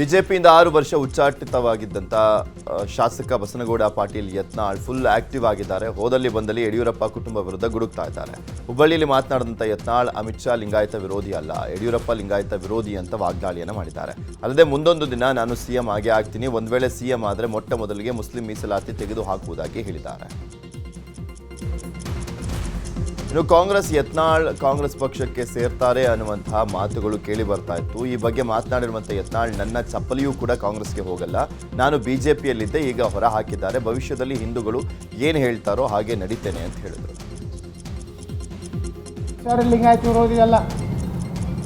ಬಿಜೆಪಿಯಿಂದ ಆರು ವರ್ಷ ಉಚ್ಚಾಟಿತವಾಗಿದ್ದಂಥ ಶಾಸಕ ಬಸನಗೌಡ ಪಾಟೀಲ್ ಯತ್ನಾಳ್ ಫುಲ್ ಆಕ್ಟಿವ್ ಆಗಿದ್ದಾರೆ. ಹೋದಲ್ಲಿ ಬಂದಲ್ಲಿ ಯಡಿಯೂರಪ್ಪ ಕುಟುಂಬ ವಿರುದ್ಧ ಗುಡುಕ್ತಾ ಇದ್ದಾರೆ. ಹುಬ್ಬಳ್ಳಿಯಲ್ಲಿ ಮಾತನಾಡಿದಂಥ ಯತ್ನಾಳ್, ಅಮಿತ್ ಶಾ ಲಿಂಗಾಯತ ವಿರೋಧಿ ಅಲ್ಲ. ಯಡಿಯೂರಪ್ಪ ಲಿಂಗಾಯತ ವಿರೋಧಿ ಅಂತ ವಾಗ್ದಾಳಿಯನ್ನು ಮಾಡಿದ್ದಾರೆ. ಅಲ್ಲದೆ ಮುಂದೊಂದು ದಿನ ನಾನು ಸಿಎಂ ಆಗೇ ಆಗ್ತೀನಿ. ಒಂದು ವೇಳೆ ಸಿಎಂ ಆದರೆ ಮೊಟ್ಟ ಮೊದಲಿಗೆ ಮುಸ್ಲಿಂ ಮೀಸಲಾತಿ ತೆಗೆದು ಹಾಕುವುದಾಗಿ ಹೇಳಿದ್ದಾರೆ. ಇನ್ನು ಕಾಂಗ್ರೆಸ್ ಯತ್ನಾಳ್ ಕಾಂಗ್ರೆಸ್ ಪಕ್ಷಕ್ಕೆ ಸೇರ್ತಾರೆ ಅನ್ನುವಂತಹ ಮಾತುಗಳು ಕೇಳಿ ಬರ್ತಾ ಇತ್ತು. ಈ ಬಗ್ಗೆ ಮಾತನಾಡಿರುವಂತಹ ಯತ್ನಾಳ್, ನನ್ನ ಚಪ್ಪಲಿಯೂ ಕೂಡ ಕಾಂಗ್ರೆಸ್ಗೆ ಹೋಗಲ್ಲ. ನಾನು ಬಿಜೆಪಿಯಲ್ಲಿದ್ದೆ, ಈಗ ಹೊರ ಹಾಕಿದ್ದಾರೆ. ಭವಿಷ್ಯದಲ್ಲಿ ಹಿಂದೂಗಳು ಏನು ಹೇಳ್ತಾರೋ ಹಾಗೆ ನಡೀತೇನೆ ಅಂತ ಹೇಳಿದರು. ವಿರೋಧಿ ಅಲ್ಲ.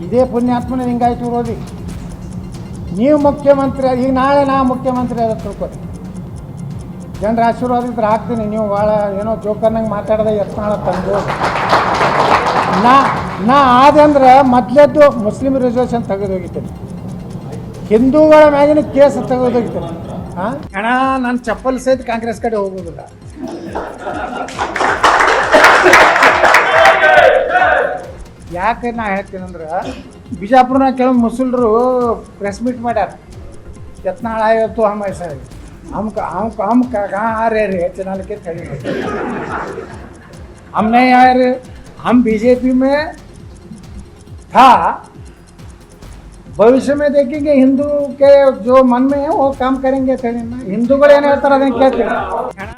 ಇದೇ ಪುಣ್ಯಾತ್ಮನ ಲಿಂಗಾಯತ ವಿರೋಧಿ. ನೀವು ಮುಖ್ಯಮಂತ್ರಿ ಈಗ ನಾಳೆ ನಾ ಮುಖ್ಯಮಂತ್ರಿ ಅದ ತಿಳ್ಕೊರಿ ಜನರ ಆಶೀರ್ವಾದ ಇದ್ರೆ ಹಾಕ್ತೀನಿ. ನೀವು ಭಾಳ ಏನೋ ಜೋಕರ್ನಂಗೆ ಮಾತಾಡದೆ ಯತ್ನಾಳ ತಂದು. ನಾ ನಾ ಆದ ಅಂದ್ರೆ ಮೊದಲೇದ್ದು ಮುಸ್ಲಿಂ ರಿಸರ್ವೇಷನ್ ತೆಗೆದೋಗಿತ್ತೇನೆ ಹಿಂದೂಗಳ ಮ್ಯಾಗಿನ ಕೇಸ್ ತೆಗೆದೋಗಿತ್ತೇನೆ ಹಾಂ ಹಣ ನಾನು ಚಪ್ಪಲ್ ಸಹಿತ ಕಾಂಗ್ರೆಸ್ ಕಡೆ ಹೋಗೋದಿಲ್ಲ. ಯಾಕೆ ನಾ ಹೇಳ್ತೀನಿ ಅಂದ್ರೆ, ಬಿಜಾಪುರನ ಕೆಲವು ಮುಸಲ್ರು ಪ್ರೆಸ್ ಮೀಟ್ ಮಾಡ್ಯಾರ. ಯತ್ನಾಳ ಇವತ್ತು ಹಮ್ಮ ಅಮ್ಕ ಅಮ್ಕ ಅಮ್ಕ ಹಮ್ಕ ಗಾ ರೇ ರೇ ಚನಾಲಿಕೆ ತಳಿ ಯಾರು? हम बीजेपी में था, भविष्य में देखेंगे हिंदू के जो मन में है, वो काम करेंगे हिंदू को लेने तरह क्या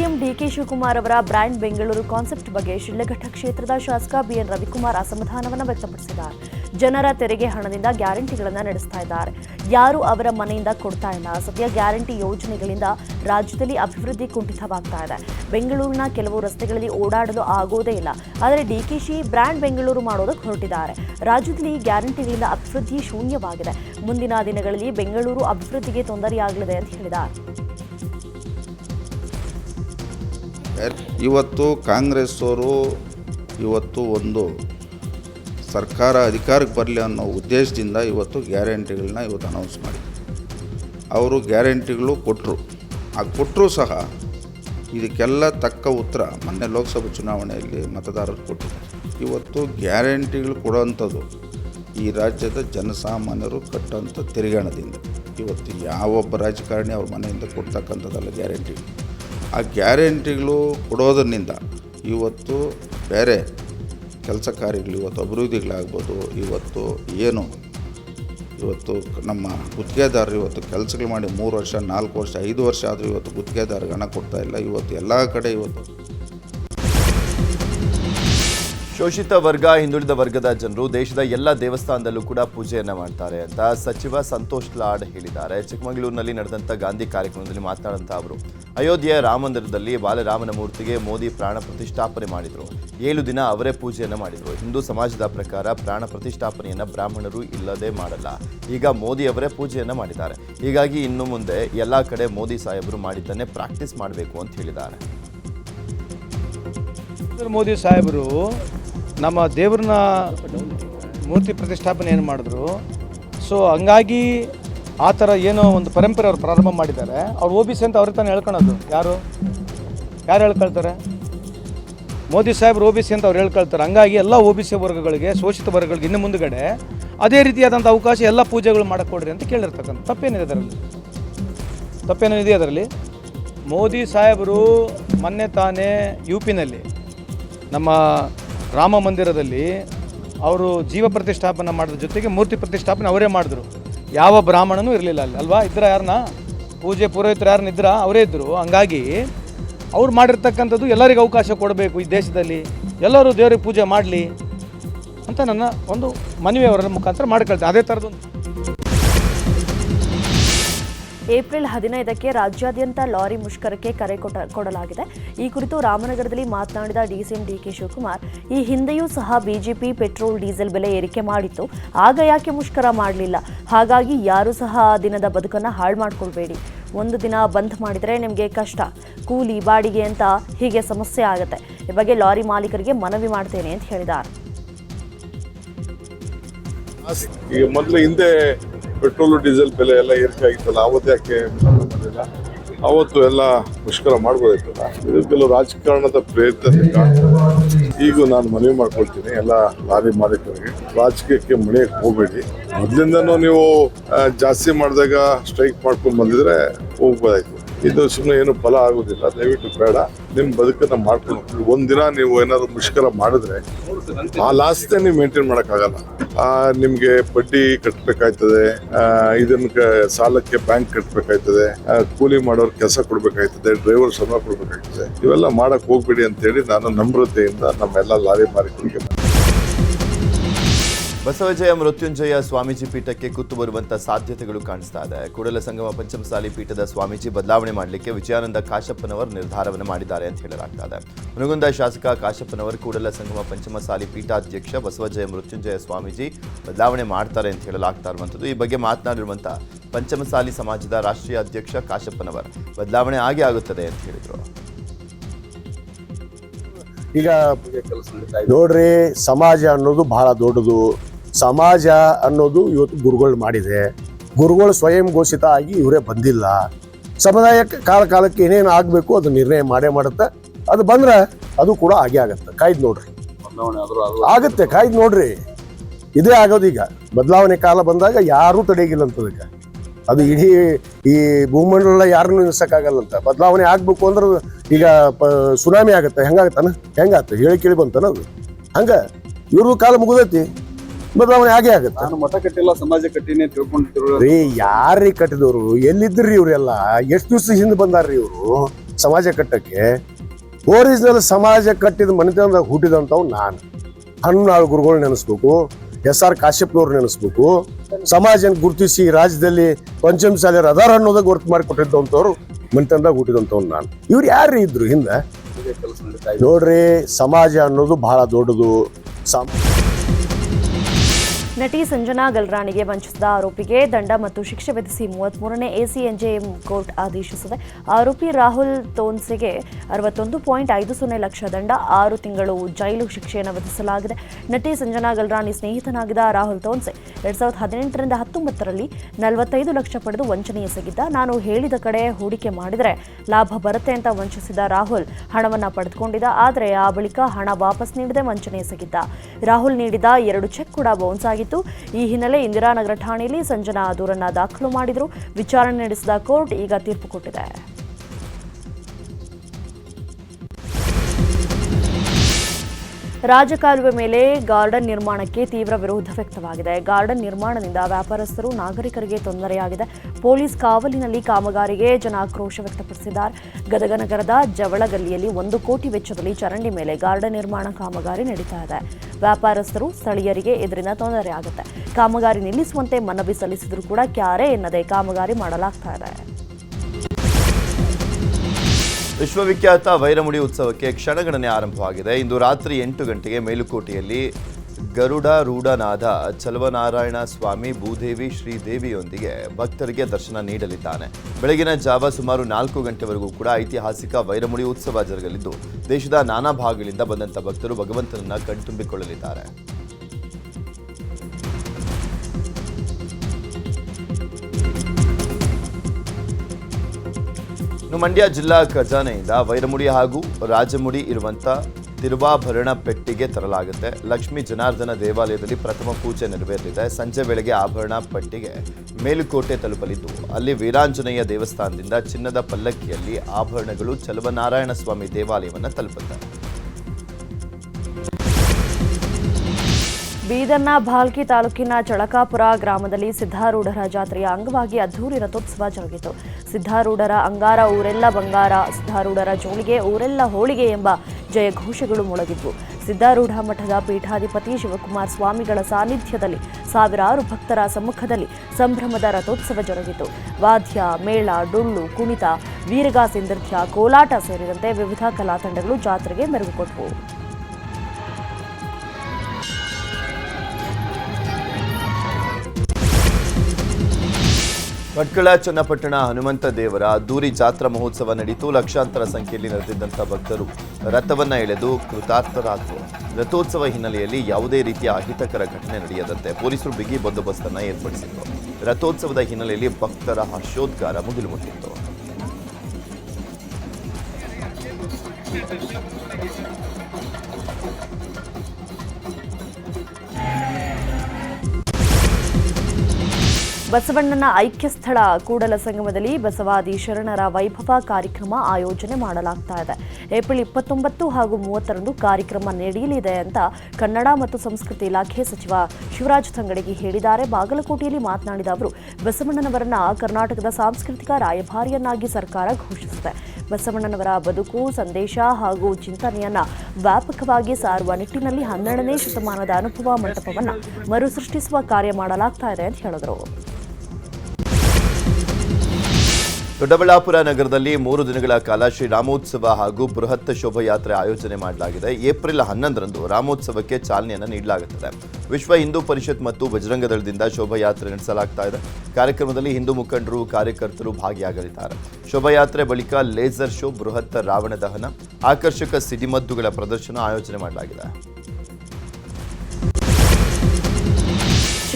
ಡಿಸಿಎಂ ಡಿಕೆ ಶಿವಕುಮಾರ್ ಅವರ ಬ್ರ್ಯಾಂಡ್ ಬೆಂಗಳೂರು ಕಾನ್ಸೆಪ್ಟ್ ಬಗ್ಗೆ ಶಿಡ್ಲಘಟ್ಟ ಕ್ಷೇತ್ರದ ಶಾಸಕ ಬಿಎನ್ ರವಿಕುಮಾರ್ ಅಸಮಾಧಾನವನ್ನು ವ್ಯಕ್ತಪಡಿಸಿದ್ದಾರೆ. ಜನರ ತೆರಿಗೆ ಹಣದಿಂದ ಗ್ಯಾರಂಟಿಗಳನ್ನು ನಡೆಸ್ತಾ ಇದ್ದಾರೆ. ಯಾರು ಅವರ ಮನೆಯಿಂದ ಕೊಡ್ತಾ ಇಲ್ಲ. ಸದ್ಯ ಗ್ಯಾರಂಟಿ ಯೋಜನೆಗಳಿಂದ ರಾಜ್ಯದಲ್ಲಿ ಅಭಿವೃದ್ಧಿ ಕುಂಠಿತವಾಗ್ತಾ ಇದೆ. ಬೆಂಗಳೂರಿನ ಕೆಲವು ರಸ್ತೆಗಳಲ್ಲಿ ಓಡಾಡಲು ಆಗೋದೇ ಇಲ್ಲ. ಆದರೆ ಡಿಕೆಶಿ ಬ್ರ್ಯಾಂಡ್ ಬೆಂಗಳೂರು ಮಾಡೋದಕ್ಕೆ ಹೊರಟಿದ್ದಾರೆ. ರಾಜ್ಯದಲ್ಲಿ ಗ್ಯಾರಂಟಿಗಳಿಂದ ಅಭಿವೃದ್ಧಿ ಶೂನ್ಯವಾಗಿದೆ. ಮುಂದಿನ ದಿನಗಳಲ್ಲಿ ಬೆಂಗಳೂರು ಅಭಿವೃದ್ಧಿಗೆ ತೊಂದರೆಯಾಗಲಿದೆ ಅಂತ ಹೇಳಿದ್ದಾರೆ. ಇವತ್ತು ಕಾಂಗ್ರೆಸ್ಸವರು ಇವತ್ತು ಒಂದು ಸರ್ಕಾರ ಅಧಿಕಾರಕ್ಕೆ ಬರಲಿ ಅನ್ನೋ ಉದ್ದೇಶದಿಂದ ಇವತ್ತು ಗ್ಯಾರಂಟಿಗಳನ್ನ ಇವತ್ತು ಅನೌನ್ಸ್ ಮಾಡಿ ಅವರು ಗ್ಯಾರಂಟಿಗಳು ಕೊಟ್ಟರು ಆ ಕೊಟ್ಟರೂ ಸಹ ಇದಕ್ಕೆಲ್ಲ ತಕ್ಕ ಉತ್ತರ ಮೊನ್ನೆ ಲೋಕಸಭಾ ಚುನಾವಣೆಯಲ್ಲಿ ಮತದಾರರು ಕೊಟ್ಟರು ಇವತ್ತು ಗ್ಯಾರಂಟಿಗಳು ಕೊಡೋವಂಥದ್ದು ಈ ರಾಜ್ಯದ ಜನಸಾಮಾನ್ಯರು ಕಟ್ಟೋಂಥ ತಿರುಗಣದಿಂದ. ಇವತ್ತು ಯಾವೊಬ್ಬ ರಾಜಕಾರಣಿ ಅವ್ರ ಮನೆಯಿಂದ ಕೊಡ್ತಕ್ಕಂಥದ್ದಲ್ಲ ಗ್ಯಾರಂಟಿಗಳು ಆ ಗ್ಯಾರಂಟಿಗಳು ಕೊಡೋದರಿಂದ ಇವತ್ತು ಬೇರೆ ಕೆಲಸ ಕಾರ್ಯಗಳು, ಇವತ್ತು ಅಭಿವೃದ್ಧಿಗಳಾಗ್ಬೋದು, ಇವತ್ತು ಏನು? ಇವತ್ತು ನಮ್ಮ ಗುತ್ತಿಗೆದಾರರು ಇವತ್ತು ಕೆಲಸಗಳು ಮಾಡಿ ಮೂರು ವರ್ಷ, ನಾಲ್ಕು ವರ್ಷ, ಐದು ವರ್ಷ ಆದರೂ ಇವತ್ತು ಗುತ್ತಿಗೆದಾರರಿಗೆ ಹಣ ಕೊಡ್ತಾ ಇಲ್ಲ. ಇವತ್ತು ಎಲ್ಲ ಕಡೆ ಇವತ್ತು ಶೋಷಿತ ವರ್ಗ, ಹಿಂದುಳಿದ ವರ್ಗದ ಜನರು ದೇಶದ ಎಲ್ಲ ದೇವಸ್ಥಾನದಲ್ಲೂ ಕೂಡ ಪೂಜೆಯನ್ನು ಮಾಡ್ತಾರೆ ಅಂತ ಸಚಿವ ಸಂತೋಷ್ ಲಾಡ್ ಹೇಳಿದ್ದಾರೆ. ಚಿಕ್ಕಮಗಳೂರಿನಲ್ಲಿ ನಡೆದಂಥ ಗಾಂಧಿ ಕಾರ್ಯಕ್ರಮದಲ್ಲಿ ಮಾತನಾಡಿದಂಥ ಅವರು, ಅಯೋಧ್ಯೆಯ ರಾಮಮಂದಿರದಲ್ಲಿ ಬಾಲರಾಮನ ಮೂರ್ತಿಗೆ ಮೋದಿ ಪ್ರಾಣ ಪ್ರತಿಷ್ಠಾಪನೆ ಮಾಡಿದರು. ಏಳು ದಿನ ಅವರೇ ಪೂಜೆಯನ್ನು ಮಾಡಿದರು. ಹಿಂದೂ ಸಮಾಜದ ಪ್ರಕಾರ ಪ್ರಾಣ ಪ್ರತಿಷ್ಠಾಪನೆಯನ್ನು ಬ್ರಾಹ್ಮಣರು ಇಲ್ಲದೆ ಮಾಡಲ್ಲ. ಈಗ ಮೋದಿ ಅವರೇ ಪೂಜೆಯನ್ನು ಮಾಡಿದ್ದಾರೆ. ಹೀಗಾಗಿ ಇನ್ನು ಮುಂದೆ ಎಲ್ಲ ಕಡೆ ಮೋದಿ ಸಾಹೇಬರು ಮಾಡಿದ್ದನ್ನೇ ಪ್ರಾಕ್ಟೀಸ್ ಮಾಡಬೇಕು ಅಂತ ಹೇಳಿದ್ದಾರೆ. ಮೋದಿ ಸಾಹೇಬರು ನಮ್ಮ ದೇವ್ರನ್ನ ಮೂರ್ತಿ ಪ್ರತಿಷ್ಠಾಪನೆ ಏನು ಮಾಡಿದ್ರು. ಸೊ ಹಂಗಾಗಿ ಆ ಥರ ಏನೋ ಒಂದು ಪರಂಪರೆ ಅವ್ರು ಪ್ರಾರಂಭ ಮಾಡಿದ್ದಾರೆ. ಅವ್ರು ಒ ಬಿ ಸಿ ಅಂತ ಅವ್ರಿಗೆ ತಾನೇ ಹೇಳ್ಕೊಳೋದು. ಯಾರು? ಯಾರು ಹೇಳ್ಕೊಳ್ತಾರೆ? ಮೋದಿ ಸಾಹೇಬ್ರು ಒ ಬಿ ಸಿ ಅಂತ ಅವ್ರು ಹೇಳ್ಕೊಳ್ತಾರೆ. ಹಂಗಾಗಿ ಎಲ್ಲ ಓ ಬಿ ಸಿ ವರ್ಗಗಳಿಗೆ, ಶೋಷಿತ ವರ್ಗಗಳಿಗೆ ಇನ್ನು ಮುಂದುಗಡೆ ಅದೇ ರೀತಿಯಾದಂಥ ಅವಕಾಶ ಎಲ್ಲ ಪೂಜೆಗಳು ಮಾಡಕ್ಕೆ ಅಂತ ಕೇಳಿರ್ತಕ್ಕಂಥ ತಪ್ಪೇನಿದೆ ಅದರಲ್ಲಿ. ತಪ್ಪೇನಿದೆ ಅದರಲ್ಲಿ? ಮೋದಿ ಸಾಹೇಬರು ಮೊನ್ನೆ ತಾನೇ ಯು ಪಿನಲ್ಲಿ ನಮ್ಮ ರಾಮ ಮಂದಿರದಲ್ಲಿ ಅವರು ಜೀವ ಪ್ರತಿಷ್ಠಾಪನೆ ಮಾಡಿದ ಜೊತೆಗೆ ಮೂರ್ತಿ ಪ್ರತಿಷ್ಠಾಪನೆ ಅವರೇ ಮಾಡಿದ್ರು. ಯಾವ ಬ್ರಾಹ್ಮಣನೂ ಇರಲಿಲ್ಲ ಅಲ್ಲಿ. ಅಲ್ವಾ? ಇದ್ರ ಯಾರನ್ನ ಪೂಜೆ ಪುರೋಹಿತರು ಯಾರನ್ನ ಇದ್ರ? ಅವರೇ ಇದ್ದರು ಹಂಗಾಗಿ ಅವ್ರು ಮಾಡಿರ್ತಕ್ಕಂಥದ್ದು ಎಲ್ಲರಿಗೂ ಅವಕಾಶ ಕೊಡಬೇಕು ಈ ದೇಶದಲ್ಲಿ. ಎಲ್ಲರೂ ದೇವರಿಗೆ ಪೂಜೆ ಮಾಡಲಿ ಅಂತ ನನ್ನ ಒಂದು ಮನವಿ ಅವರ ಮುಖಾಂತರ ಮಾಡ್ಕೊಳ್ತೀನಿ ಅದೇ ಥರದೊಂದು ಏಪ್ರಿಲ್ ಹದಿನೈದಕ್ಕೆ ರಾಜ್ಯಾದ್ಯಂತ ಲಾರಿ ಮುಷ್ಕರಕ್ಕೆ ಕರೆ ಕೊಟ್ಟ ಕೊಡಲಾಗಿದೆ. ಈ ಕುರಿತು ರಾಮನಗರದಲ್ಲಿ ಮಾತನಾಡಿದ ಡಿಸಿಎಂ ಡಿಕೆ ಶಿವಕುಮಾರ್, ಈ ಹಿಂದೆಯೂ ಸಹ ಬಿಜೆಪಿ ಪೆಟ್ರೋಲ್, ಡೀಸೆಲ್ ಬೆಲೆ ಏರಿಕೆ ಮಾಡಿತ್ತು. ಆಗ ಯಾಕೆ ಮುಷ್ಕರ ಮಾಡಲಿಲ್ಲ? ಹಾಗಾಗಿ ಯಾರೂ ಸಹ ಆ ದಿನದ ಬದುಕನ್ನು ಹಾಳು ಮಾಡ್ಕೊಳ್ಬೇಡಿ. ಒಂದು ದಿನ ಬಂದ್ ಮಾಡಿದರೆ ನಿಮಗೆ ಕಷ್ಟ. ಕೂಲಿ, ಬಾಡಿಗೆ ಅಂತ ಹೀಗೆ ಸಮಸ್ಯೆ ಆಗುತ್ತೆ. ಈ ಬಗ್ಗೆ ಲಾರಿ ಮಾಲೀಕರಿಗೆ ಮನವಿ ಮಾಡ್ತೇನೆ ಅಂತ ಹೇಳಿದ್ದಾರೆ. ಈಗ ಮೊದಲು ಹಿಂದೆ ಪೆಟ್ರೋಲ್, ಡೀಸೆಲ್ ಬೆಲೆ ಎಲ್ಲ ಏರಿಕೆ ಆಗಿತ್ತಲ್ಲ, ಅವತ್ತು ಯಾಕೆ ಮಾಡಲಿಲ್ಲ ಅವತ್ತು ಎಲ್ಲ ಮುಷ್ಕರ ಮಾಡ್ಬೋದಾಯ್ತಲ್ಲ? ಇದು ಕೆಲವು ರಾಜಕಾರಣದ ಪ್ರೇರಿತ ಈಗ ನಾನು ಮನವಿ ಮಾಡ್ಕೊಳ್ತೀನಿ, ಎಲ್ಲ ಲಾರಿ ಮಾಲೀಕರಿಗೆ. ರಾಜಕೀಯಕ್ಕೆ ಮಣಿಯಕ್ಕೆ ಹೋಗ್ಬೇಡಿ. ಮೊದ್ಲಿಂದನೂ ನೀವು ಜಾಸ್ತಿ ಮಾಡಿದಾಗ ಸ್ಟ್ರೈಕ್ ಮಾಡ್ಕೊಂಡು ಬಂದಿದ್ರೆ ಹೋಗ್ಬೋದಾಯ್ತು. ಇದು ಸುಮ್ಮನೆ ಏನು ಫಲ ಆಗುದಿಲ್ಲ, ದಯವಿಟ್ಟು ಬೇಡ. ನಿಮ್ ಬದುಕನ್ನು ಮಾಡ್ಕೊಂಡು ಒಂದಿನ ನೀವು ಏನಾದ್ರು ಮುಷ್ಕರ ಮಾಡಿದ್ರೆ ಆ ಲಾಸ್ನೇ ನೀವು ಮೇಂಟೈನ್ ಮಾಡೋಕ್ಕಾಗಲ್ಲ. ನಿಮ್ಗೆ ಬಡ್ಡಿ ಕಟ್ಟಬೇಕಾಯ್ತದೆ ಇದನ್ನ ಸಾಲಕ್ಕೆ ಬ್ಯಾಂಕ್ ಕಟ್ಟಬೇಕಾಯ್ತದೆ ಕೂಲಿ ಮಾಡೋರು ಕೆಲಸ ಕೊಡಬೇಕಾಯ್ತದೆ ಡ್ರೈವರ್ ಸಂಬಳ ಕೊಡ್ಬೇಕಾಯ್ತದೆ. ಇವೆಲ್ಲ ಮಾಡಕ್ ಹೋಗ್ಬೇಡಿ ಅಂತೇಳಿ ನಾನು ನಮ್ರತೆಯಿಂದ ನಮ್ಮೆಲ್ಲ ಲಾರಿ ಮಾಲೀಕರಿಗೆ ಬಸವಜಯ ಮೃತ್ಯುಂಜಯ ಸ್ವಾಮೀಜಿ ಪೀಠಕ್ಕೆ ಕುತ್ತು ಬರುವಂಥ ಸಾಧ್ಯತೆಗಳು ಕಾಣಿಸ್ತಾ ಇದೆ. ಕೂಡಲ ಸಂಗಮ ಪಂಚಮಸಾಲಿ ಪೀಠದ ಸ್ವಾಮೀಜಿ ಬದಲಾವಣೆ ಮಾಡಲಿಕ್ಕೆ ವಿಜಯಾನಂದ ಕಾಶಪ್ಪನವರು ನಿರ್ಧಾರವನ್ನು ಮಾಡಿದ್ದಾರೆ ಅಂತ ಹೇಳಲಾಗ್ತಾ ಇದೆ. ಮುನಗುಂದ ಶಾಸಕ ಕಾಶಪ್ಪನವರು ಕೂಡಲ ಸಂಗಮ ಪಂಚಮಸಾಲಿ ಪೀಠಾಧ್ಯಕ್ಷ ಬಸವಜಯ ಮೃತ್ಯುಂಜಯ ಸ್ವಾಮೀಜಿ ಬದಲಾವಣೆ ಮಾಡ್ತಾರೆ ಅಂತ ಹೇಳಲಾಗ್ತಾ ಇರುವಂಥದ್ದು. ಈ ಬಗ್ಗೆ ಮಾತನಾಡಿರುವಂತ ಪಂಚಮಸಾಲಿ ಸಮಾಜದ ರಾಷ್ಟ್ರೀಯ ಅಧ್ಯಕ್ಷ ಕಾಶಪ್ಪನವರ್ ಬದಲಾವಣೆ ಆಗೇ ಆಗುತ್ತದೆ ಅಂತ ಹೇಳಿದರು. ಈಗ ನೋಡ್ರಿ, ಸಮಾಜ ಅನ್ನೋದು ಬಹಳ ದೊಡ್ಡದು. ಸಮಾಜ ಅನ್ನೋದು ಇವತ್ತು ಗುರುಗಳು ಮಾಡಿದೆ. ಗುರುಗಳು ಸ್ವಯಂ ಘೋಷಿತ ಆಗಿ ಇವರೇ ಬಂದಿಲ್ಲ. ಸಮುದಾಯಕ್ಕೆ ಕಾಲ ಕಾಲಕ್ಕೆ ಏನೇನು ಆಗಬೇಕು ಅದು ನಿರ್ಣಯ ಮಾಡೇ ಮಾಡುತ್ತೆ. ಅದು ಬಂದ್ರೆ ಅದು ಕೂಡ ಹಾಗೆ ಆಗತ್ತೆ. ಕಾಯ್ದು ನೋಡ್ರಿ. ಆಗುತ್ತೆ ಕಾಯ್ದು ನೋಡ್ರಿ. ಇದೇ ಆಗೋದು ಈಗ. ಬದಲಾವಣೆ ಕಾಲ ಬಂದಾಗ ಯಾರೂ ತಡೆಗಿಲ್ಲ ಅಂತದಕ್ಕೆ ಅದು ಇಡೀ ಈ ಭೂಮಂಡಲ ಯಾರನ್ನೂ ನಿಲ್ಸಕ್ಕಾಗಲ್ಲಂತ ಬದಲಾವಣೆ ಆಗಬೇಕು ಅಂದ್ರೆ ಈಗ ಪ ಸುನಾಮಿ ಆಗತ್ತೆ. ಹೆಂಗಾಗತ್ತಾನ? ಹೆಂಗಾಗ್ತದೆ? ಹೇಳಿ ಕೇಳಿ ಬಂತಾನ ಅದು. ಹಂಗ ಇವ್ರದ್ದು ಕಾಲ ಮುಗಿದೈತಿ. ಬದಲಾವಣೆ ಆಗೇ ಆಗುತ್ತೆ. ನಾನು ಮಠ ಕಟ್ಟಿಲ್ಲ ಸಮಾಜ ಕಟ್ಟಿನೇ ತಿಳ್ಕೊಂಡಿದ್ರು ರೀ ಯಾರೀ ಕಟ್ಟಿದವರು? ಎಲ್ಲಿದ್ರಿ ಇವರೆಲ್ಲ? ಎಷ್ಟು ದಿವಸ ಹಿಂದೆ ಬಂದಾರ್ರಿ ಇವರು? ಸಮಾಜ ಕಟ್ಟಕ್ಕೆ? ಒರಿಜಿನಲ್ ಸಮಾಜ ಕಟ್ಟಿದ ಮನೆತನದಾಗ ಹುಟ್ಟಿದಂಥವ್ ನಾನು. ಹನ್ನಾಳು ಗುರುಗಳು ನೆನೆಸ್ಬೇಕು ಎಸ್ ಆರ್ ಕಾಶ್ಯಪ್ನವ್ರು ನೆನೆಸ್ಬೇಕು. ಸಮಾಜನ ಗುರುತಿಸಿ ರಾಜ್ಯದಲ್ಲಿ ಪಂಚಮ ಶಾಲೆ ಅದಾರ ಅನ್ನೋದಾಗ ಗುರುತು ಮಾಡಿ ಕೊಟ್ಟಿದ್ದಂಥವ್ರು ಮನೆತನದಾಗ ಹುಟ್ಟಿದಂಥವ್ನು ನಾನು. ಇವ್ರು ಯಾರು ಇದ್ರು ಹಿಂದೆ? ನೋಡ್ರಿ ಸಮಾಜ ಅನ್ನೋದು ಬಹಳ ದೊಡ್ಡದು. ಸಮ ನಟಿ ಸಂಜನಾ ಗಲ್ರಾಣಿಗೆ ವಂಚಿಸಿದ ಆರೋಪಿಗೆ ದಂಡ ಮತ್ತು ಶಿಕ್ಷೆ ವಿಧಿಸಿ ಮೂವತ್ಮೂರನೇ ಎಸಿಎನ್ಜೆಎಂ ಕೋರ್ಟ್ ಆದೇಶಿಸಿದೆ. ಆರೋಪಿ ರಾಹುಲ್ ತೋನ್ಸೆಗೆ ಅರವತ್ತೊಂದು ಪಾಯಿಂಟ್ ಐದು ಸೊನ್ನೆ ಲಕ್ಷ ದಂಡ, ಆರು ತಿಂಗಳು ಜೈಲು ಶಿಕ್ಷೆಯನ್ನು ವಿಧಿಸಲಾಗಿದೆ. ನಟಿ ಸಂಜನಾ ಗಲ್ರಾಣಿ ಸ್ನೇಹಿತನಾಗಿದ್ದ ರಾಹುಲ್ ತೋನ್ಸೆ ಎರಡ್ ಸಾವಿರದ ಹದಿನೆಂಟರಿಂದ ಹತ್ತೊಂಬತ್ತರಲ್ಲಿ ನಲವತ್ತೈದು ಲಕ್ಷ ಪಡೆದು ವಂಚನೆ ಎಸಗಿದ್ದ. ನಾನು ಹೇಳಿದ ಕಡೆ ಹೂಡಿಕೆ ಮಾಡಿದರೆ ಲಾಭ ಬರುತ್ತೆ ಅಂತ ವಂಚಿಸಿದ ರಾಹುಲ್ ಹಣವನ್ನು ಪಡೆದುಕೊಂಡಿದ್ದ. ಆದರೆ ಆ ಬಳಿಕ ಹಣ ವಾಪಸ್ ನೀಡದೆ ವಂಚನೆ ಎಸಗಿದ್ದ. ರಾಹುಲ್ ನೀಡಿದ ಎರಡು ಚೆಕ್ ಕೂಡ ಬೌನ್ಸ್ ಆಗಿತ್ತು. ಈ ಹಿನ್ನೆಲೆ ಇಂದಿರಾನಗರ ಠಾಣೆಯಲ್ಲಿ ಸಂಜನಾ ದೂರನ್ನ ದಾಖಲು ಮಾಡಿದರು. ವಿಚಾರಣೆ ನಡೆಸಿದ ಕೋರ್ಟ್ ಈಗ ತೀರ್ಪು ಕೊಟ್ಟಿದೆ. ರಾಜಕಾಲುವೆ ಮೇಲೆ ಗಾರ್ಡನ್ ನಿರ್ಮಾಣಕ್ಕೆ ತೀವ್ರ ವಿರೋಧ ವ್ಯಕ್ತವಾಗಿದೆ. ಗಾರ್ಡನ್ ನಿರ್ಮಾಣದಿಂದ ವ್ಯಾಪಾರಸ್ಥರು, ನಾಗರಿಕರಿಗೆ ತೊಂದರೆಯಾಗಿದೆ. ಪೊಲೀಸ್ ಕಾವಲಿನಲ್ಲಿ ಕಾಮಗಾರಿಗೆ ಜನ ಆಕ್ರೋಶ ವ್ಯಕ್ತಪಡಿಸಿದ್ದಾರೆ. ಗದಗ ನಗರದ ಜವಳಗಲ್ಲಿಯಲ್ಲಿ ಒಂದು ಕೋಟಿ ವೆಚ್ಚದಲ್ಲಿ ಚರಂಡಿ ಮೇಲೆ ಗಾರ್ಡನ್ ನಿರ್ಮಾಣ ಕಾಮಗಾರಿ ನಡೀತಾ ಇದೆ. ವ್ಯಾಪಾರಸ್ಥರು, ಸ್ಥಳೀಯರಿಗೆ ಇದರಿಂದ ತೊಂದರೆಯಾಗುತ್ತೆ. ಕಾಮಗಾರಿ ನಿಲ್ಲಿಸುವಂತೆ ಮನವಿ ಸಲ್ಲಿಸಿದರೂ ಕೂಡ ಕ್ಯಾರೆ ಎನ್ನದೆ ಕಾಮಗಾರಿ ಮಾಡಲಾಗ್ತಾ ಇದೆ. ವಿಶ್ವವಿಖ್ಯಾತ ವೈರಮುಡಿ ಉತ್ಸವಕ್ಕೆ ಕ್ಷಣಗಣನೆ ಆರಂಭವಾಗಿದೆ. ಇಂದು ರಾತ್ರಿ ಎಂಟು ಗಂಟೆಗೆ ಮೇಲುಕೋಟೆಯಲ್ಲಿ ಗರುಡ ರೂಢನಾದ ಚಲವನಾರಾಯಣ ಸ್ವಾಮಿ ಭೂದೇವಿ ಶ್ರೀದೇವಿಯೊಂದಿಗೆ ಭಕ್ತರಿಗೆ ದರ್ಶನ ನೀಡಲಿದ್ದಾನೆ. ಬೆಳಗಿನ ಜಾವ ಸುಮಾರು ನಾಲ್ಕು ಗಂಟೆವರೆಗೂ ಕೂಡ ಐತಿಹಾಸಿಕ ವೈರಮುಡಿ ಉತ್ಸವ ಜರುಗಲಿದ್ದು, ದೇಶದ ನಾನಾ ಭಾಗಗಳಿಂದ ಬಂದಂಥ ಭಕ್ತರು ಭಗವಂತನನ್ನ ಕಣ್ತುಂಬಿಕೊಳ್ಳಲಿದ್ದಾರೆ. ಇನ್ನು ಮಂಡ್ಯ ಜಿಲ್ಲಾ ಖಜಾನೆಯಿಂದ ವೈರಮುಡಿ ಹಾಗೂ ರಾಜಮುಡಿ ಇರುವಂತ ತಿರುವಾಭರಣ ಪೆಟ್ಟಿಗೆ ತರಲಾಗುತ್ತೆ. ಲಕ್ಷ್ಮೀ ಜನಾರ್ದನ ದೇವಾಲಯದಲ್ಲಿ ಪ್ರಥಮ ಪೂಜೆ ನೆರವೇರಲಿದೆ. ಸಂಜೆ ವೇಳೆಗೆ ಆಭರಣ ಪಟ್ಟಿಗೆ ಮೇಲುಕೋಟೆ ತಲುಪಲಿದ್ದು, ಅಲ್ಲಿ ವೀರಾಂಜನೇಯ ದೇವಸ್ಥಾನದಿಂದ ಚಿನ್ನದ ಪಲ್ಲಕ್ಕಿಯಲ್ಲಿ ಆಭರಣಗಳು ಚಲುವನಾರಾಯಣ ಸ್ವಾಮಿ ದೇವಾಲಯವನ್ನು ತಲುಪುತ್ತೆ. ಬೀದರ್ನ ಭಾಲ್ಕಿ ತಾಲೂಕಿನ ಚಳಕಾಪುರ ಗ್ರಾಮದಲ್ಲಿ ಸಿದ್ಧಾರೂಢರ ಜಾತ್ರೆಯ ಅಂಗವಾಗಿ ಅದ್ಧೂರಿ ರಥೋತ್ಸವ ಜರುಗಿತು. ಸಿದ್ಧಾರೂಢರ ಅಂಗಾರ ಊರೆಲ್ಲ ಬಂಗಾರ, ಸಿದ್ಧಾರೂಢರ ಜೋಳಿಗೆ ಊರೆಲ್ಲ ಹೋಳಿಗೆ ಎಂಬ ಜಯಘೋಷಗಳು ಮೊಳಗಿದ್ವು. ಸಿದ್ಧಾರೂಢ ಮಠದ ಪೀಠಾಧಿಪತಿ ಶಿವಕುಮಾರ್ ಸ್ವಾಮಿಗಳ ಸಾನ್ನಿಧ್ಯದಲ್ಲಿ ಸಾವಿರಾರು ಭಕ್ತರ ಸಮ್ಮುಖದಲ್ಲಿ ಸಂಭ್ರಮದ ರಥೋತ್ಸವ ಜರುಗಿತು. ವಾದ್ಯ, ಮೇಳ, ಡೊಳ್ಳು, ಕುಣಿತ ವೀರಗಾಸೆ ನೃತ್ಯ ಕೋಲಾಟ ಸೇರಿದಂತೆ ವಿವಿಧ ಕಲಾತಂಡಗಳು ಜಾತ್ರೆಗೆ ಮೆರುಗು ಕೊಟ್ಟವು ಭಟ್ಕಳ ಚನ್ನಪಟ್ಟಣ ಹನುಮಂತ ದೇವರ ಅದ್ದೂರಿ ಜಾತ್ರಾ ಮಹೋತ್ಸವ ನಡೆಯಿತು ಲಕ್ಷಾಂತರ ಸಂಖ್ಯೆಯಲ್ಲಿ ನೆರೆದಿದ್ದಂಥ ಭಕ್ತರು ರಥವನ್ನು ಎಳೆದು ಕೃತಾರ್ಥರಾದರು. ರಥೋತ್ಸವ ಹಿನ್ನೆಲೆಯಲ್ಲಿ ಯಾವುದೇ ರೀತಿಯ ಅಹಿತಕರ ಘಟನೆ ನಡೆಯದಂತೆ ಪೊಲೀಸರು ಬಿಗಿ ಬಂದೋಬಸ್ತನ್ನು ಏರ್ಪಡಿಸಿದ್ದರು ರಥೋತ್ಸವದ ಹಿನ್ನೆಲೆಯಲ್ಲಿ ಭಕ್ತರ ಹರ್ಷೋದ್ಗಾರ ಮುಗಿಲು ಮುಟ್ಟಿತ್ತು ಬಸವಣ್ಣನ ಐಕ್ಯ ಸ್ಥಳ ಕೂಡಲ ಸಂಗಮದಲ್ಲಿ ಬಸವಾದಿ ಶರಣರ ವೈಭವ ಕಾರ್ಯಕ್ರಮ ಆಯೋಜನೆ ಮಾಡಲಾಗ್ತಾ ಇದೆ. ಏಪ್ರಿಲ್ ಇಪ್ಪತ್ತೊಂಬತ್ತು ಹಾಗೂ ಮೂವತ್ತರಂದು ಕಾರ್ಯಕ್ರಮ ನಡೆಯಲಿದೆ ಅಂತ ಕನ್ನಡ ಮತ್ತು ಸಂಸ್ಕೃತಿ ಇಲಾಖೆ ಸಚಿವ ಶಿವರಾಜ್ ತಂಗಡಗಿ ಹೇಳಿದ್ದಾರೆ. ಬಾಗಲಕೋಟೆಯಲ್ಲಿ ಮಾತನಾಡಿದ ಅವರು, ಬಸವಣ್ಣನವರನ್ನ ಕರ್ನಾಟಕದ ಸಾಂಸ್ಕೃತಿಕ ರಾಯಭಾರಿಯನ್ನಾಗಿ ಸರ್ಕಾರ ಘೋಷಿಸಿದೆ. ಬಸವಣ್ಣನವರ ಬದುಕು, ಸಂದೇಶ ಹಾಗೂ ಚಿಂತನೆಯನ್ನ ವ್ಯಾಪಕವಾಗಿ ಸಾರುವ ನಿಟ್ಟಿನಲ್ಲಿ ಹನ್ನೆರಡನೇ ಶತಮಾನದ ಅನುಭವ ಮಂಟಪವನ್ನು ಮರುಸೃಷ್ಟಿಸುವ ಕಾರ್ಯ ಮಾಡಲಾಗ್ತಾ ಇದೆ ಅಂತ ಹೇಳಿದರು. ದೊಡ್ಡಬಳ್ಳಾಪುರ ನಗರದಲ್ಲಿ ಮೂರು ದಿನಗಳ ಕಾಲ ಶ್ರೀರಾಮೋತ್ಸವ ಹಾಗೂ ಬೃಹತ್ ಶೋಭಾಯಾತ್ರೆ ಆಯೋಜನೆ ಮಾಡಲಾಗಿದೆ. ಏಪ್ರಿಲ್ ಹನ್ನೊಂದರಂದು ರಾಮೋತ್ಸವಕ್ಕೆ ಚಾಲನೆಯನ್ನು ನೀಡಲಾಗುತ್ತದೆ. ವಿಶ್ವ ಹಿಂದೂ ಪರಿಷತ್ ಮತ್ತು ಬಜರಂಗ ದಳದಿಂದ ಶೋಭಾಯಾತ್ರೆ ನಡೆಸಲಾಗ್ತಾ ಇದೆ. ಕಾರ್ಯಕ್ರಮದಲ್ಲಿ ಹಿಂದೂ ಮುಖಂಡರು, ಕಾರ್ಯಕರ್ತರು ಭಾಗಿಯಾಗಲಿದ್ದಾರೆ. ಶೋಭಾಯಾತ್ರೆ ಬಳಿಕ ಲೇಸರ್ ಶೋ, ಬೃಹತ್ ರಾವಣ ದಹನ, ಆಕರ್ಷಕ ಸಿಡಿಮದ್ದುಗಳ ಪ್ರದರ್ಶನ ಆಯೋಜನೆ ಮಾಡಲಾಗಿದೆ.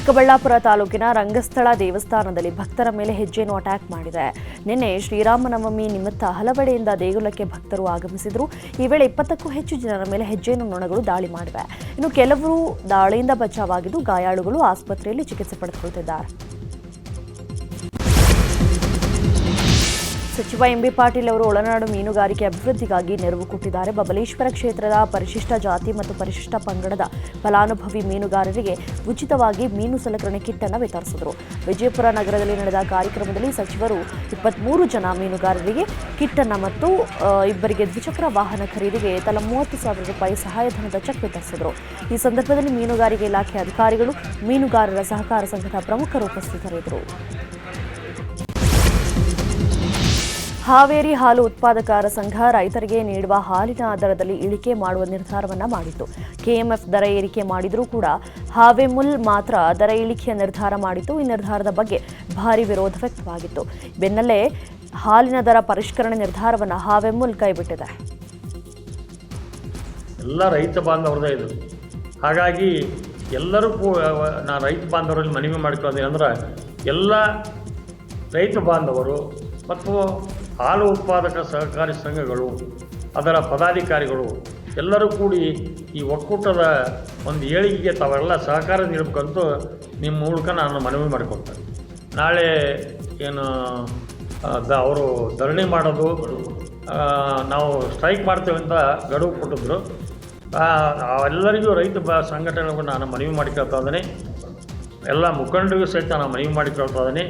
ಚಿಕ್ಕಬಳ್ಳಾಪುರ ತಾಲೂಕಿನ ರಂಗಸ್ಥಳ ದೇವಸ್ಥಾನದಲ್ಲಿ ಭಕ್ತರ ಮೇಲೆ ಹೆಜ್ಜೆಯನ್ನು ಅಟ್ಯಾಕ್ ಮಾಡಿದೆ. ನಿನ್ನೆ ಶ್ರೀರಾಮನವಮಿ ನಿಮಿತ್ತ ಹಲವೆಡೆಯಿಂದ ದೇಗುಲಕ್ಕೆ ಭಕ್ತರು ಆಗಮಿಸಿದರು. ಈ ವೇಳೆ ಇಪ್ಪತ್ತಕ್ಕೂ ಹೆಚ್ಚು ಜನರ ಮೇಲೆ ಹೆಜ್ಜೆಯನ್ನು ನೊಣಗಳು ದಾಳಿ ಮಾಡಿವೆ. ಇನ್ನು ಕೆಲವರು ದಾಳಿಯಿಂದ ಬಚಾವಾಗಿದ್ದು ಗಾಯಾಳುಗಳು ಆಸ್ಪತ್ರೆಯಲ್ಲಿ ಚಿಕಿತ್ಸೆ ಪಡೆದುಕೊಳ್ತಿದ್ದಾರೆ ಸಚಿವ ಎಂಬಿ ಪಾಟೀಲ್ ಅವರು ಒಳನಾಡು ಮೀನುಗಾರಿಕೆ ಅಭಿವೃದ್ಧಿಗಾಗಿ ನೆರವು ಕೊಟ್ಟಿದ್ದಾರೆ. ಬಬಲೇಶ್ವರ ಕ್ಷೇತ್ರದ ಪರಿಶಿಷ್ಟ ಜಾತಿ ಮತ್ತು ಪರಿಶಿಷ್ಟ ಪಂಗಡದ ಫಲಾನುಭವಿ ಮೀನುಗಾರರಿಗೆ ಉಚಿತವಾಗಿ ಮೀನು ಸಲಕರಣೆ ಕಿಟ್ ಅನ್ನು ವಿತರಿಸಿದರು. ವಿಜಯಪುರ ನಗರದಲ್ಲಿ ನಡೆದ ಕಾರ್ಯಕ್ರಮದಲ್ಲಿ ಸಚಿವರು ಇಪ್ಪತ್ಮೂರು ಜನ ಮೀನುಗಾರರಿಗೆ ಕಿಟ್ ಅನ್ನು ಮತ್ತು ಇಬ್ಬರಿಗೆ ದ್ವಿಚಕ್ರ ವಾಹನ ಖರೀದಿಗೆ ತಲಾ ಮೂವತ್ತು ಸಾವಿರ ರೂಪಾಯಿ ಸಹಾಯಧನದ ಚೆಕ್ ವಿತರಿಸಿದರು. ಈ ಸಂದರ್ಭದಲ್ಲಿ ಮೀನುಗಾರಿಕೆ ಇಲಾಖೆ ಅಧಿಕಾರಿಗಳು ಮೀನುಗಾರರ ಸಹಕಾರ ಸಂಘದ ಪ್ರಮುಖರು ಉಪಸ್ಥಿತರಿದ್ದರು. ಹಾವೇರಿ ಹಾಲು ಉತ್ಪಾದಕರ ಸಂಘ ರೈತರಿಗೆ ನೀಡುವ ಹಾಲಿನ ದರದಲ್ಲಿ ಇಳಿಕೆ ಮಾಡುವ ನಿರ್ಧಾರವನ್ನ ಮಾಡಿತ್ತು. ಕೆಎಂಎಫ್ ದರ ಏರಿಕೆ ಮಾಡಿದರೂ ಕೂಡ ಹಾವೇಮುಲ್ ಮಾತ್ರ ದರ ಇಳಿಕೆಯ ನಿರ್ಧಾರ ಮಾಡಿತ್ತು. ಈ ನಿರ್ಧಾರದ ಬಗ್ಗೆ ಭಾರಿ ವಿರೋಧ ವ್ಯಕ್ತವಾಗಿತ್ತು. ಬೆನ್ನಲ್ಲೇ ಹಾಲಿನ ದರ ಪರಿಷ್ಕರಣೆ ನಿರ್ಧಾರವನ್ನು ಹಾವೆಮುಲ್ ಕೈಬಿಟ್ಟಿದೆ. ಎಲ್ಲ ರೈತ ಬಾಂಧವರದೇ ಇದು. ಹಾಗಾಗಿ ಎಲ್ಲರೂ ನಾ ರೈತ ಬಾಂಧವರಲ್ಲಿ ಮನವಿ ಮಾಡ್ಕೊಳ್ಳೋದು ಅಂದ್ರೆ ಎಲ್ಲ ರೈತ ಬಾಂಧವರು ಮತ್ತು ಹಾಲು ಉತ್ಪಾದಕ ಸಹಕಾರಿ ಸಂಘಗಳು, ಅದರ ಪದಾಧಿಕಾರಿಗಳು ಎಲ್ಲರೂ ಕೂಡಿ ಈ ಒಕ್ಕೂಟದ ಒಂದು ಏಳಿಗೆಗೆ ತಾವೆಲ್ಲ ಸಹಕಾರ ನೀಡಬೇಕಂತ ನಿಮ್ಮ ಮೂಲಕ ನಾನು ಮನವಿ ಮಾಡಿಕೊಡ್ತೇನೆ ನಾಳೆ ಏನು ದ ಅವರು ಧರಣಿ ಮಾಡೋದು ನಾವು ಸ್ಟ್ರೈಕ್ ಮಾಡ್ತೇವೆ ಅಂತ ಗಡುವು ಕೊಟ್ಟಿದ್ರು. ಎಲ್ಲರಿಗೂ ರೈತ ಬ, ಸಂಘಟನೆಗೂ ನಾನು ಮನವಿ ಮಾಡಿಕೊಳ್ತಾ ಇದ್ದೀನಿ. ಎಲ್ಲ ಮುಖಂಡರಿಗೂ ಸಹಿತ ನಾನು ಮನವಿ ಮಾಡಿಕೊಳ್ತಾ ಇದ್ದೀನಿ.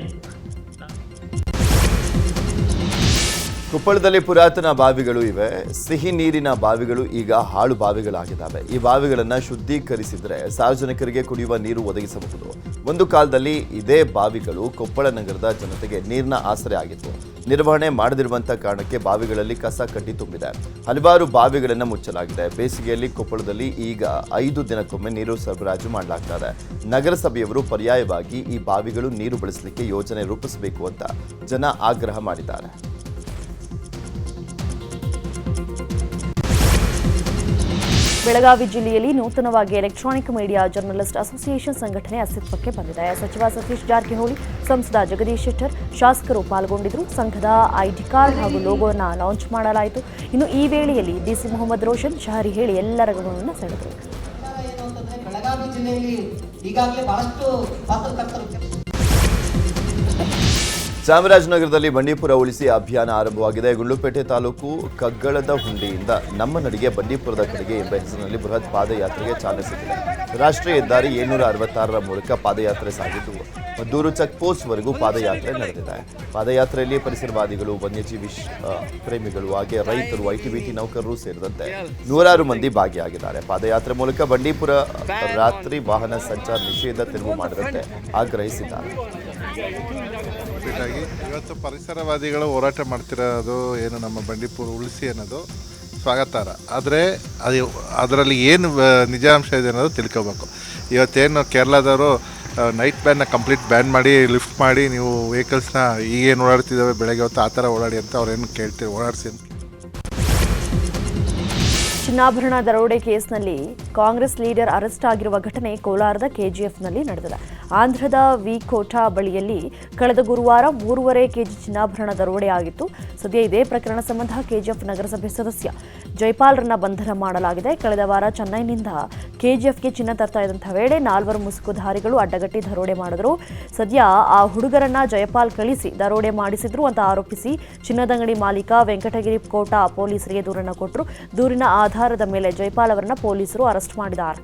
ಕೊಪ್ಪಳದಲ್ಲಿ ಪುರಾತನ ಬಾವಿಗಳು ಇವೆ. ಸಿಹಿ ನೀರಿನ ಬಾವಿಗಳು ಈಗ ಹಾಳು ಬಾವಿಗಳಾಗಿದ್ದಾವೆ. ಈ ಬಾವಿಗಳನ್ನು ಶುದ್ಧೀಕರಿಸಿದರೆ ಸಾರ್ವಜನಿಕರಿಗೆ ಕುಡಿಯುವ ನೀರು ಒದಗಿಸಬಹುದು. ಒಂದು ಕಾಲದಲ್ಲಿ ಇದೇ ಬಾವಿಗಳು ಕೊಪ್ಪಳ ನಗರದ ಜನತೆಗೆ ನೀರಿನ ಆಸರೆ ಆಗಿತ್ತು. ನಿರ್ವಹಣೆ ಮಾಡದಿರುವಂಥ ಕಾರಣಕ್ಕೆ ಬಾವಿಗಳಲ್ಲಿ ಕಸ ಕಡ್ಡಿ ತುಂಬಿದೆ. ಹಲವಾರು ಬಾವಿಗಳನ್ನು ಮುಚ್ಚಲಾಗಿದೆ. ಬೇಸಿಗೆಯಲ್ಲಿ ಕೊಪ್ಪಳದಲ್ಲಿ ಈಗ ಐದು ದಿನಕ್ಕೊಮ್ಮೆ ನೀರು ಸರಬರಾಜು ಮಾಡಲಾಗ್ತದೆ. ನಗರಸಭೆಯವರು ಪರ್ಯಾಯವಾಗಿ ಈ ಬಾವಿಗಳು ನೀರು ಬಳಸಲಿಕ್ಕೆ ಯೋಜನೆ ರೂಪಿಸಬೇಕು ಅಂತ ಜನ ಆಗ್ರಹ ಮಾಡಿದ್ದಾರೆ. ಬೆಳಗಾವಿ ಜಿಲ್ಲೆಯಲ್ಲಿ ನೂತನವಾಗಿ ಎಲೆಕ್ಟ್ರಾನಿಕ್ ಮೀಡಿಯಾ ಜರ್ನಲಿಸ್ಟ್ ಅಸೋಸಿಯೇಷನ್ ಸಂಘಟನೆ ಅಸ್ತಿತ್ವಕ್ಕೆ ಬಂದಿದೆ. ಸಚಿವ ಸತೀಶ್ ಜಾರಕಿಹೊಳಿ, ಸಂಸದ ಜಗದೀಶ್ ಶೆಟ್ಟರ್, ಶಾಸಕರು ಪಾಲ್ಗೊಂಡಿದ್ದರು ಸಂಘದ ಐಡಿ ಕಾರ್ಡ್ ಹಾಗೂ ಲೋಗೋವನ್ನು ಲಾಂಚ್ ಮಾಡಲಾಯಿತು. ಇನ್ನು ಈ ವೇಳೆಯಲ್ಲಿ ಡಿಸಿ ಮೊಹಮ್ಮದ್ ರೋಷನ್, ಶಹರಿ ಹೇಳಿ ಎಲ್ಲರ ಗಮನವನ್ನು ಸೆಳೆದರು. ಚಾಮರಾಜನಗರದಲ್ಲಿ ಬಂಡೀಪುರ ಉಳಿಸಿ ಅಭಿಯಾನ ಆರಂಭವಾಗಿದೆ. ಗುಂಡ್ಲುಪೇಟೆ ತಾಲೂಕು ಕಗ್ಗಳದ ಹುಂಡಿಯಿಂದ ನಮ್ಮ ನಡಿಗೆ ಬಂಡೀಪುರದ ಕಡೆಗೆ ಎಂಬ ಹೆಸರಿನಲ್ಲಿ ಬೃಹತ್ ಪಾದಯಾತ್ರೆಗೆ ಚಾಲನೆ ಸಿಕ್ಕಿದೆ. ರಾಷ್ಟ್ರೀಯ ಹೆದ್ದಾರಿ ಏಳ್ನೂರ ಅರವತ್ತಾರರ ಮೂಲಕ ಪಾದಯಾತ್ರೆ ಸಾಗಿದ್ದು, ಮದ್ದೂರು ಚೆಕ್ ಪೋಸ್ಟ್ವರೆಗೂ ಪಾದಯಾತ್ರೆ ನಡೆದಿದೆ. ಪಾದಯಾತ್ರೆಯಲ್ಲಿ ಪರಿಸರವಾದಿಗಳು, ವನ್ಯಜೀವಿ ಪ್ರೇಮಿಗಳು ಹಾಗೆ ರೈತರು, ಐಟಿಬಿಟಿ ನೌಕರರು ಸೇರಿದಂತೆ ನೂರಾರು ಮಂದಿ ಭಾಗಿಯಾಗಿದ್ದಾರೆ. ಪಾದಯಾತ್ರೆ ಮೂಲಕ ಬಂಡೀಪುರ ರಾತ್ರಿ ವಾಹನ ಸಂಚಾರ ನಿಷೇಧ ತೆರವು ಮಾಡುವಂತೆ ಆಗ್ರಹಿಸಿದ್ದಾರೆ. ಆಗಿ ಇವತ್ತು ಪರಿಸರವಾದಿಗಳು ಹೋರಾಟ ಮಾಡ್ತಿರೋದು ಏನು ನಮ್ಮ ಬಂಡೀಪುರ ಉಳಿಸಿ ಅನ್ನೋದು ಸ್ವಾಗತಾರ. ಆದರೆ ಅದು ಅದರಲ್ಲಿ ಏನು ನಿಜಾಂಶ ಇದೆ ಅನ್ನೋದು ತಿಳ್ಕೊಬೇಕು. ಇವತ್ತೇನು ಕೇರಳದವರು ನೈಟ್ ಬ್ಯಾನ್ನ ಕಂಪ್ಲೀಟ್ ಬ್ಯಾನ್ ಮಾಡಿ ಲಿಫ್ಟ್ ಮಾಡಿ, ನೀವು ವೆಹಿಕಲ್ಸ್ನ ಈಗೇನು ಓಡಾಡ್ತಿದ್ದಾವೆ, ಬೆಳಗ್ಗೆ ಹೊತ್ತು ಆ ಥರ ಓಡಾಡಿ ಅಂತ ಅವ್ರೇನು ಕೇಳ್ತೀವಿ ಓಡಾಡಿಸಿ ಅಂತ ಚಿನ್ನಾಭರಣ ದರೋಡೆ ಕೇಸ್ನಲ್ಲಿ ಕಾಂಗ್ರೆಸ್ ಲೀಡರ್ ಅರೆಸ್ಟ್ ಆಗಿರುವ ಘಟನೆ ಕೋಲಾರದ ಕೆಜಿಎಫ್ನಲ್ಲಿ ನಡೆದಿದೆ. ಆಂಧ್ರದ ವಿಕೋಟಾ ಬಳಿಯಲ್ಲಿ ಕಳೆದ ಗುರುವಾರ ಮೂರುವರೆ ಕೆಜಿ ಚಿನ್ನಾಭರಣ ದರೋಡೆ ಆಗಿತ್ತು. ಸದ್ಯ ಇದೇ ಪ್ರಕರಣ ಸಂಬಂಧ ಕೆಜಿಎಫ್ ನಗರಸಭೆ ಸದಸ್ಯ ಜೈಪಾಲ್ರನ್ನ ಬಂಧನ ಮಾಡಲಾಗಿದೆ. ಕಳೆದ ವಾರ ಚೆನ್ನೈನಿಂದ ಕೆಜಿಎಫ್ಗೆ ಚಿನ್ನ ತರ್ತಾ ಇದ್ದಂಥ ವೇಳೆ ನಾಲ್ವರು ಮುಸುಕುಧಾರಿಗಳು ಅಡ್ಡಗಟ್ಟಿ ದರೋಡೆ ಮಾಡಿದ್ರು. ಸದ್ಯ ಆ ಹುಡುಗರನ್ನ ಜಯಪಾಲ್ ಕಳಿಸಿ ದರೋಡೆ ಮಾಡಿಸಿದ್ರು ಅಂತ ಆರೋಪಿಸಿ ಚಿನ್ನದಂಗಡಿ ಮಾಲೀಕ ವೆಂಕಟಗಿರಿ ಕೋಟ ಪೊಲೀಸರಿಗೆ ದೂರನ್ನು ಕೊಟ್ಟರು ದೂರಿನ ಆಧಾರದ ಮೇಲೆ ಜೈಪಾಲ್ ಅವರನ್ನ ಪೊಲೀಸರು ಅರೆಸ್ಟ್ ಮಾಡಿದ್ದಾರೆ.